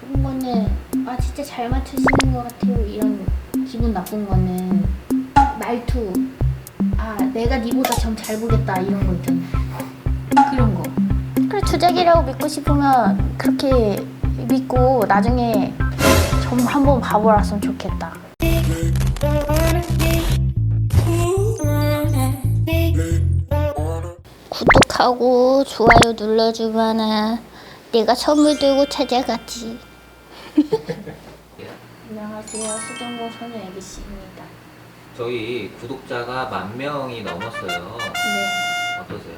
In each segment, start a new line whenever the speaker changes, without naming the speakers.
좋은 거는 아 진짜 잘 맞추시는 것 같아요. 이런 기분 나쁜 거는. 말투. 아 내가 니보다 점 잘 보겠다. 이런 거 있잖아. 그런 거. 그래 주작이라고 믿고 싶으면 그렇게 믿고 나중에 점 한번 봐보았으면 좋겠다. 구독하고 좋아요 눌러주거나 내가 선물 들고 찾아가지 안녕하세요 수정고 소녀 애기씨입니다
저희 구독자가 만 명이 넘었어요.
네
어떠세요?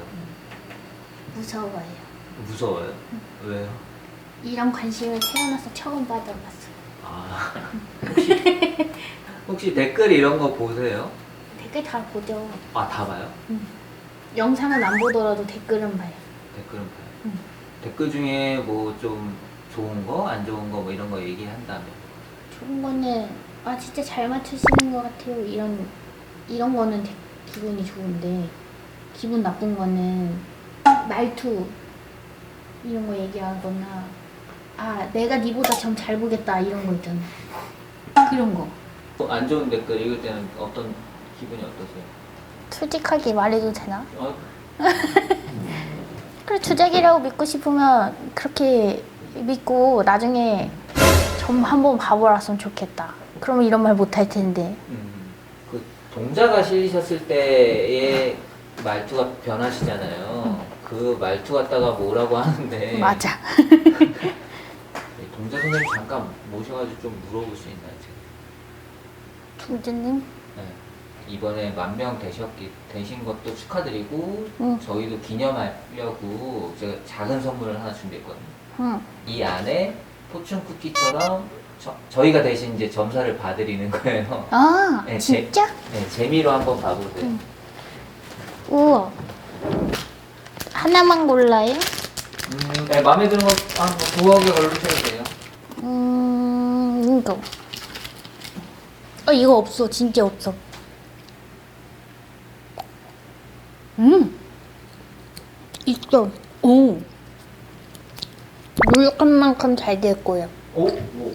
무서워요
무서워요? 왜요?
이런 관심을 태어나서 처음 받아봤어요
아 혹시, 혹시 댓글 이런 거 보세요?
댓글 다 보죠
아 다 봐요?
영상은 안 보더라도 댓글은 봐요
댓글은 봐요.
음.
댓글 중에 뭐 좀 좋은 거, 안 좋은 거 뭐 이런 거 얘기한다면
좋은 거는 아 진짜 잘 맞추시는 것 같아요 이런 이런 거는 되- 기분이 좋은데 기분 나쁜 거는 말투 이런 거 얘기하거나 아 내가 니보다 점 잘 보겠다 이런 거 있잖아 그런 거
어, 안 좋은 댓글 읽을 때는 어떤 기분이 어떠세요?
솔직하게 말해도 되나?
어?
그래 주작이라고 믿고 싶으면 그렇게 믿고 나중에 점 한번 봐보았으면 좋겠다 그러면 이런 말 못 할 텐데
음, 그 동자가 실리셨을 때의 말투가 변하시잖아요. 그 말투 갖다가 뭐라고 하는데
맞아
동자 선생님 잠깐 모셔가지고 좀 물어볼 수 있나요? 지금?
동재님
네. 이번에 만 명 되셨기 되신 것도 축하드리고
응.
저희도 기념하려고 제가 작은 선물을 하나 준비했거든요.
응.
이 안에 포춘 쿠키처럼 저, 저희가 대신 이제 점사를 봐드리는 거예요.
아
네,
진짜?
네, 재미로 한번 봐보세요.
응. 우와 하나만 골라요?
음, 네, 마음에 드는 거한 두어 개 걸으셔도 돼요.
음 이거 어 이거 없어 진짜 없어 음 있어 오 노력한 만큼 잘될 거야
오, 오.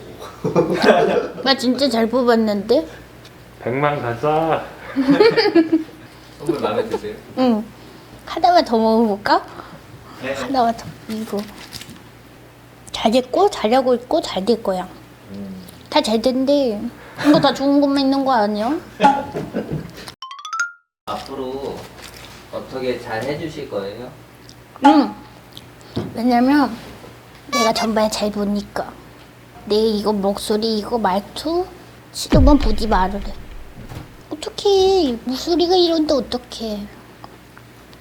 나 진짜 잘 뽑았는데
백만 가자.
선물 마음에 드세요?
응 하나만 더 먹어볼까?
네.
하나만 더 이거 잘 됐고 잘하고 있고 잘 될 거야
음.
다 잘 된대 이거 다 좋은 것만 있는 거 아니야?
앞으로 어떻게 잘 해주실 거예요?
응. 왜냐면 내가 전반에 잘 보니까 내 이거 목소리 이거 말투 싫으면 보지 말으래. 어떡해 목소리가 이런데 어떡해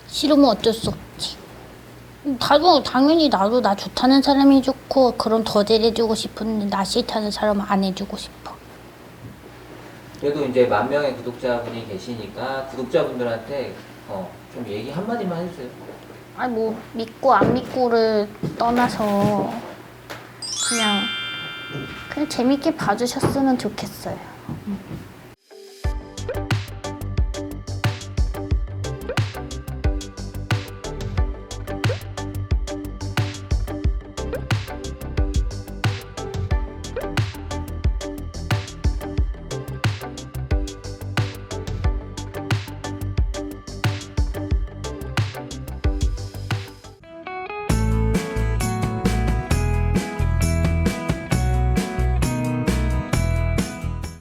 싫으면 어쩔 수 없지. 나도 당연히 나도 나 좋다는 사람이 좋고 그런 더 잘해주고 싶은데 나 싫다는 사람은 안 해주고 싶어.
그래도 이제 만 명의 구독자분이 계시니까 구독자분들한테 어, 좀 얘기 한마디만 해주세요.
아니 뭐 믿고 안 믿고를 떠나서 그냥 그냥 재밌게 봐주셨으면 좋겠어요.